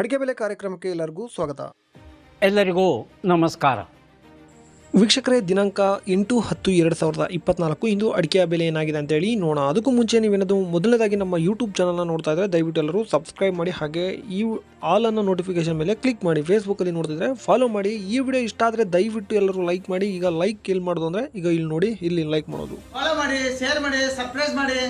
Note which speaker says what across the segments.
Speaker 1: ಅಡಿಕೆ ಬೆಲೆ ಕಾರ್ಯಕ್ರಮಕ್ಕೆ ಎಲ್ಲರಿಗೂ ಸ್ವಾಗತ.
Speaker 2: ಎಲ್ಲರಿಗೂ ನಮಸ್ಕಾರ.
Speaker 1: ವೀಕ್ಷಕರೇ ದಿನಾಂಕ ಎಂಟು ಹತ್ತು ಎರಡು ಸಾವಿರದ ಇಪ್ಪತ್ನಾಲ್ಕು ಇಂದು ಅಡಿಕೆಯ ಬೆಲೆ ಏನಾಗಿದೆ ಅಂತೇಳಿ ನೋಡೋಣ. ಅದಕ್ಕೂ ಮುಂಚೆ ನೀವೇನದು ಮೊದಲನೇದಾಗಿ ನಮ್ಮ ಯೂಟ್ಯೂಬ್ ಚಾನಲ್ನ ನೋಡ್ತಾ ಇದ್ರೆ ದಯವಿಟ್ಟು ಎಲ್ಲರೂ ಸಬ್ಸ್ಕ್ರೈಬ್ ಮಾಡಿ ಹಾಗೆ ಈ ಆಲ್ ಅನ್ನೋ ನೋಟಿಫಿಕೇಶನ್ ಮೇಲೆ ಕ್ಲಿಕ್ ಮಾಡಿ. ಫೇಸ್ಬುಕ್ಕಲ್ಲಿ ನೋಡ್ತಿದ್ರೆ ಫಾಲೋ ಮಾಡಿ. ಈ ವಿಡಿಯೋ ಇಷ್ಟ ಆದರೆ ದಯವಿಟ್ಟು ಎಲ್ಲರೂ ಲೈಕ್ ಮಾಡಿ. ಈಗ ಲೈಕ್ ಎಲ್ಲಿ ಮಾಡೋದು ಅಂದರೆ ಈಗ ಇಲ್ಲಿ ನೋಡಿ ಇಲ್ಲಿ ಲೈಕ್ ಮಾಡೋದು.
Speaker 3: ಫಾಲೋ ಮಾಡಿ ಶೇರ್ ಮಾಡಿ ಸರ್ಪ್ರೈಸ್ ಮಾಡಿ.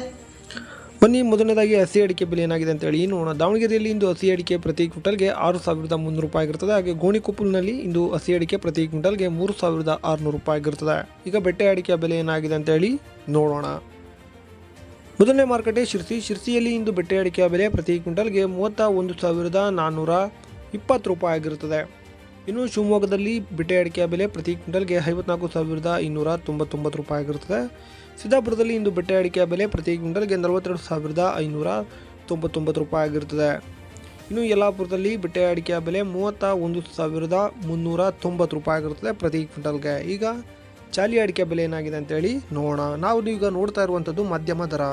Speaker 1: ಬನ್ನಿ, ಮೊದಲನೇದಾಗಿ ಹಸಿ ಅಡಿಕೆ ಬೆಲೆ ಏನಾಗಿದೆ ಅಂತೇಳಿ ನೋಡೋಣ ದಾವಣಗೆರೆಯಲ್ಲಿ ಇಂದು ಹಸಿ ಅಡಿಕೆ ಪ್ರತಿ ಕ್ವಿಂಟಲ್ಗೆ ಆರು ಸಾವಿರದ ಮುನ್ನೂರು ರೂಪಾಯಿ ಆಗಿರ್ತದೆ. ಹಾಗೆ ಗೋಣಿಕೊಪ್ಪಲಿನಲ್ಲಿ ಇಂದು ಹಸಿ ಅಡಿಕೆ ಪ್ರತಿ ಕ್ವಿಂಟಲ್ಗೆ ಮೂರು ಸಾವಿರದ ಆರುನೂರು ರೂಪಾಯಿ ಆಗಿರ್ತದೆ. ಈಗ ಬೆಟ್ಟೆ ಅಡಿಕೆ ಬೆಲೆ ಏನಾಗಿದೆ ಅಂತೇಳಿ ನೋಡೋಣ. ಮೊದಲನೇ ಮಾರುಕಟ್ಟೆ ಶಿರ್ಸಿ. ಶಿರ್ಸಿಯಲ್ಲಿ ಇಂದು ಬೆಟ್ಟೆ ಅಡಿಕೆ ಬೆಲೆ ಪ್ರತಿ ಕ್ವಿಂಟಲ್ಗೆ ಮೂವತ್ತ ಒಂದು ಸಾವಿರದ ನಾನ್ನೂರ ಇಪ್ಪತ್ತು ರೂಪಾಯಿ ಆಗಿರುತ್ತದೆ ಇನ್ನು ಶಿವಮೊಗ್ಗದಲ್ಲಿ ಬಿಟ್ಟೆ ಅಡಿಕೆಯ ಬೆಲೆ ಪ್ರತಿ ಕ್ವಿಂಟಲ್ಗೆ ಐವತ್ನಾಲ್ಕು ಸಾವಿರದ ಇನ್ನೂರ ತೊಂಬತ್ತೊಂಬತ್ತು ರೂಪಾಯಿ ಆಗಿರುತ್ತದೆ. ಸಿದ್ದಾಪುರದಲ್ಲಿ ಇಂದು ಬಿಟ್ಟೆ ಅಡಿಕೆಯ ಬೆಲೆ ಪ್ರತಿ ಕ್ವಿಂಟಲ್ಗೆ ನಲವತ್ತೆರಡು ಸಾವಿರದ ಐನೂರ ತೊಂಬತ್ತೊಂಬತ್ತು ರೂಪಾಯಿ ಆಗಿರುತ್ತದೆ. ಇನ್ನು ಯಲ್ಲಾಪುರದಲ್ಲಿ ಬಿಟ್ಟೆ ಅಡಿಕೆಯ ಬೆಲೆ ಮೂವತ್ತ ಒಂದು ಸಾವಿರದ ಮುನ್ನೂರ ತೊಂಬತ್ತು ರೂಪಾಯಿ ಆಗಿರುತ್ತದೆ ಪ್ರತಿ ಕ್ವಿಂಟಲ್ಗೆ. ಈಗ ಚಾಲಿ ಅಡಿಕೆ ಬೆಲೆ ಏನಾಗಿದೆ ಅಂತೇಳಿ ನೋಡೋಣ. ನಾವು ಈಗ ನೋಡ್ತಾ ಇರುವಂಥದ್ದು ಮಧ್ಯಮ ದರ.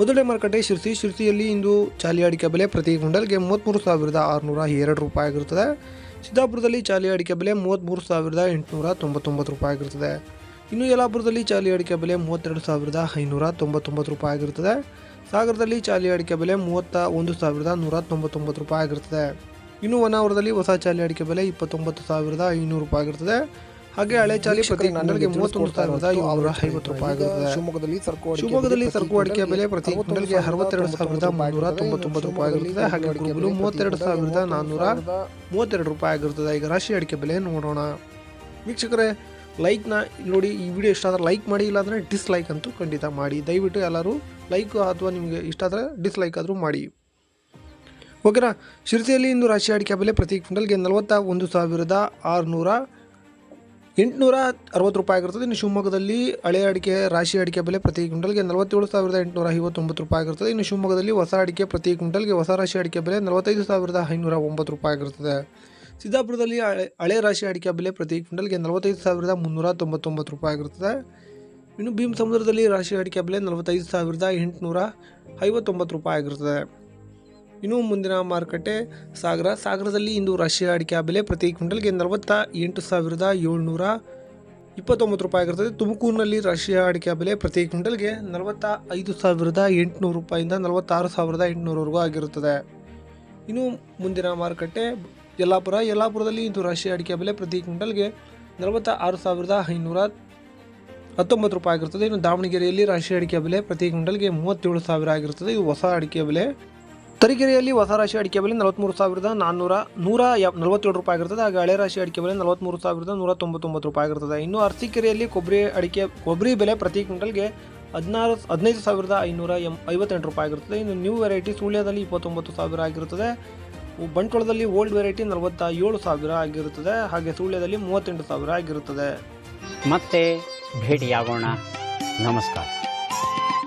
Speaker 1: ಮೊದಲನೇ ಮಾರುಕಟ್ಟೆ ಶಿರ್ಸಿ, ಶಿರ್ಸಿಯಲ್ಲಿ ಇಂದು ಚಾಲಿ ಅಡಿಕೆ ಬೆಲೆ ಪ್ರತಿ ಕ್ವಿಂಟಲ್ಗೆ ಮೂವತ್ತ್ಮೂರು ಸಾವಿರದ ಆರುನೂರ ಎರಡು ರೂಪಾಯಿ ಆಗಿರುತ್ತದೆ. ಸಿದ್ದಾಪುರದಲ್ಲಿ ಚಾಲಿ ಅಡಿಕೆ ಬೆಲೆ ಮೂವತ್ತ್ಮೂರು ಸಾವಿರದ ಎಂಟುನೂರ ತೊಂಬತ್ತೊಂಬತ್ತು ರೂಪಾಯಿ ಆಗಿರ್ತದೆ ಇನ್ನು ಯಲಾಪುರದಲ್ಲಿ ಚಾಲಿ ಅಡಿಕೆ ಬೆಲೆ ಮೂವತ್ತೆರಡು ಸಾವಿರದ ಐನೂರ ತೊಂಬತ್ತೊಂಬತ್ತು ರೂಪಾಯಿ ಆಗಿರ್ತದೆ ಸಾಗರದಲ್ಲಿ ಚಾಲಿ ಅಡಿಕೆ ಬೆಲೆ ಮೂವತ್ತ ಒಂದು ಸಾವಿರದ ನೂರ ತೊಂಬತ್ತೊಂಬತ್ತು ರೂಪಾಯಿ ಆಗಿರ್ತದೆ ಇನ್ನು ಹೊನ್ನಾವರದಲ್ಲಿ ಹೊಸ ಚಾಲಿ ಅಡಿಕೆ ಬೆಲೆ ಇಪ್ಪತ್ತೊಂಬತ್ತು ಸಾವಿರದ ಐನೂರು ರೂಪಾಯಿ ಆಗಿರುತ್ತದೆ. ಹಾಗೆ ಹಳೆ ಚಾಲಿ ಪ್ರತಿ ಕ್ವಿಂಟಲ್ಗೆ ಮೂವತ್ತೊಂದು ಸಾವಿರದ ಏಳ್ನೂರ ಐವತ್ತು ರೂಪಾಯಿ ಆಗಿರುತ್ತದೆ
Speaker 4: ಶಿವಮೊಗ್ಗದಲ್ಲಿ ಸರ್ಕು
Speaker 1: ಶಿವಮೊಗ್ಗದಲ್ಲಿ ಸರಕು ಅಡಿಕೆ ಬೆಲೆ ಪ್ರತಿ ಕ್ವಿಂಟಲ್ಗೆ ಅರವತ್ತೆರಡು ಸಾವಿರದ ಮುನ್ನೂರ ತೊಂಬತ್ತೊಂಬತ್ತು ರೂಪಾಯಿ ಆಗಿರುತ್ತದೆ ಹಾಗೆ ಅಡಿಕೆಗಳು ಮೂವತ್ತೆರಡು ಸಾವಿರದ ನಾನ್ನೂರ ಮೂವತ್ತೆರಡು ರೂಪಾಯಿ ಆಗಿರುತ್ತದೆ ಈಗ ರಾಶಿ ಅಡಿಕೆ ಬೆಲೆ ನೋಡೋಣ. ವೀಕ್ಷಕರೇ ಲೈಕ್ನ ನೋಡಿ ಈ ವಿಡಿಯೋ ಇಷ್ಟ ಆದರೆ ಲೈಕ್ ಮಾಡಿ ಇಲ್ಲಾಂದರೆ ಡಿಸ್ಲೈಕ್ ಅಂತೂ ಖಂಡಿತ ಮಾಡಿ. ದಯವಿಟ್ಟು ಎಲ್ಲರೂ ಲೈಕ್ ಅಥವಾ ನಿಮಗೆ ಇಷ್ಟ ಆದರೆ ಡಿಸ್ಲೈಕ್ ಆದರೂ ಮಾಡಿ. ಓಕೆನಾ? ಶಿರಸಿಯಲ್ಲಿ ಇಂದು ರಾಶಿ ಅಡಿಕೆ ಬೆಲೆ ಪ್ರತಿ ಕ್ವಿಂಟಲ್ಗೆ ನಲವತ್ತ ಒಂದು ಸಾವಿರದ ಆರುನೂರ ಎಂಟುನೂರ ಅರವತ್ತು ರೂಪಾಯಿ ಆಗಿರ್ತದೆ. ಇನ್ನು ಶಿವಮೊಗ್ಗದಲ್ಲಿ ಹಳೆ ಅಡಿಕೆ, ರಾಶಿ ಅಡಿಕೆ ಬೆಲೆ ಪ್ರತಿ ಕ್ವಿಂಟಲ್ಗೆ ನಲವತ್ತೇಳು ಸಾವಿರದ ಎಂಟುನೂರ ಐವತ್ತೊಂಬತ್ತು ರೂಪಾಯಿ ಆಗಿರ್ತದೆ. ಇನ್ನು ಶಿವಮೊಗ್ಗದಲ್ಲಿ ಹೊಸ ಅಡಿಕೆ ಪ್ರತಿ ಕ್ವಿಂಟಲ್ಗೆ ಹೊಸ ರಾಶಿ ಅಡಿಕೆ ಬೆಲೆ ನಲವತ್ತೈದು ಸಾವಿರದ ಐನೂರ ಒಂಬತ್ತು ರೂಪಾಯಿ ಆಗಿರ್ತದೆ. ಸಿದ್ದಾಪುರದಲ್ಲಿ ಹಳೆ ರಾಶಿ ಅಡಿಕೆ ಬೆಲೆ ಪ್ರತಿ ಕ್ವಿಂಟಲ್ಗೆ ನಲವತ್ತೈದು ಸಾವಿರದ ಮುನ್ನೂರ ತೊಂಬತ್ತೊಂಬತ್ತು ರೂಪಾಯಿ ಆಗಿರ್ತದೆ. ಇನ್ನು ಭೀಮ್ ಸಮುದ್ರದಲ್ಲಿ ರಾಶಿ ಅಡಿಕೆ ಬೆಲೆ ನಲವತ್ತೈದು ಸಾವಿರದ ಎಂಟುನೂರ ಐವತ್ತೊಂಬತ್ತು ರೂಪಾಯಿ ಆಗಿರ್ತದೆ. ಇನ್ನು ಮುಂದಿನ ಮಾರುಕಟ್ಟೆ ಸಾಗರ. ಸಾಗರದಲ್ಲಿ ಇಂದು ರಾಶಿ ಅಡಿಕೆ ಬೆಲೆ ಪ್ರತಿ ಕ್ವಿಂಟಲ್ಗೆ ನಲವತ್ತ ಎಂಟು ಸಾವಿರದ ಏಳ್ನೂರ ಇಪ್ಪತ್ತೊಂಬತ್ತು ರೂಪಾಯಿ ಆಗಿರ್ತದೆ ತುಮಕೂರಿನಲ್ಲಿ ರಾಶಿ ಅಡಿಕೆ ಬೆಲೆ ಪ್ರತಿ ಕ್ವಿಂಟಲ್ಗೆ ನಲವತ್ತ ಐದು ಸಾವಿರದ ಎಂಟುನೂರು ರೂಪಾಯಿಂದ ನಲವತ್ತಾರು ಸಾವಿರದ ಎಂಟುನೂರವರೆಗೂ ಆಗಿರುತ್ತದೆ. ಇನ್ನು ಮುಂದಿನ ಮಾರುಕಟ್ಟೆ ಯಲ್ಲಾಪುರ. ಯಲ್ಲಾಪುರದಲ್ಲಿ ಇಂದು ರಾಶಿ ಅಡಿಕೆ ಬೆಲೆ ಪ್ರತಿ ಕ್ವಿಂಟಲ್ಗೆ ನಲವತ್ತ ಆರು ಸಾವಿರದ ಐನೂರ ಹತ್ತೊಂಬತ್ತು ರೂಪಾಯಿ ಆಗಿರ್ತದೆ ಇನ್ನು ದಾವಣಗೆರೆಯಲ್ಲಿ ರಾಶಿ ಅಡಿಕೆ ಬೆಲೆ ಪ್ರತಿ ಕ್ವಿಂಟಲ್ಗೆ ಮೂವತ್ತೇಳು ಸಾವಿರ ಆಗಿರುತ್ತದೆ. ಇದು ಹೊಸ ಅಡಿಕೆ ಬೆಲೆ. ತರೀಕೆರೆಯಲ್ಲಿ ಹೊಸ ರಾಶಿ ಅಡಿಕೆ ಬೆಲೆ ನಲವತ್ತ್ಮೂರು ಸಾವಿರದ ನಾನ್ನೂರ, ನೂರ ನಲವತ್ತೇಳು ರೂಪಾಯಿ ಆಗಿರ್ತದೆ. ಹಾಗೆ ಹಳೆ ರಾಶಿ ಅಡಿಕೆ ಬೆಲೆ ನಲವತ್ತ್ಮೂರು ಸಾವಿರದ ನೂರ ತೊಂಬತ್ತೊಂಬತ್ತು ರೂಪಾಯಿ ಆಗಿರ್ತದೆ. ಇನ್ನು ಅರಸೀಕೆರೆಯಲ್ಲಿ ಕೊಬ್ಬರಿ ಅಡಿಕೆ, ಕೊಬ್ಬರಿ ಬೆಲೆ ಪ್ರತಿ ಕ್ವಿಂಟಲ್ಗೆ ಹದಿನಾರು, ಹದಿನೈದು ಸಾವಿರದ ಐನೂರ ಎಂ, ಐವತ್ತೆಂಟು ರೂಪಾಯಿ ಆಗಿರ್ತದೆ. ಇನ್ನು ನ್ಯೂ ವೆರೈಟಿ ಸುಳ್ಯದಲ್ಲಿ ಇಪ್ಪತ್ತೊಂಬತ್ತು ಸಾವಿರ ಆಗಿರುತ್ತದೆ ಬಂಟ್ವಾಳದಲ್ಲಿ ಓಲ್ಡ್ ವೆರೈಟಿ ನಲವತ್ತ ಏಳು ಸಾವಿರ ಆಗಿರುತ್ತದೆ ಹಾಗೆ ಸುಳ್ಯದಲ್ಲಿ ಮೂವತ್ತೆಂಟು ಸಾವಿರ ಆಗಿರುತ್ತದೆ
Speaker 2: ಮತ್ತೆ ಭೇಟಿಯಾಗೋಣ. ನಮಸ್ಕಾರ.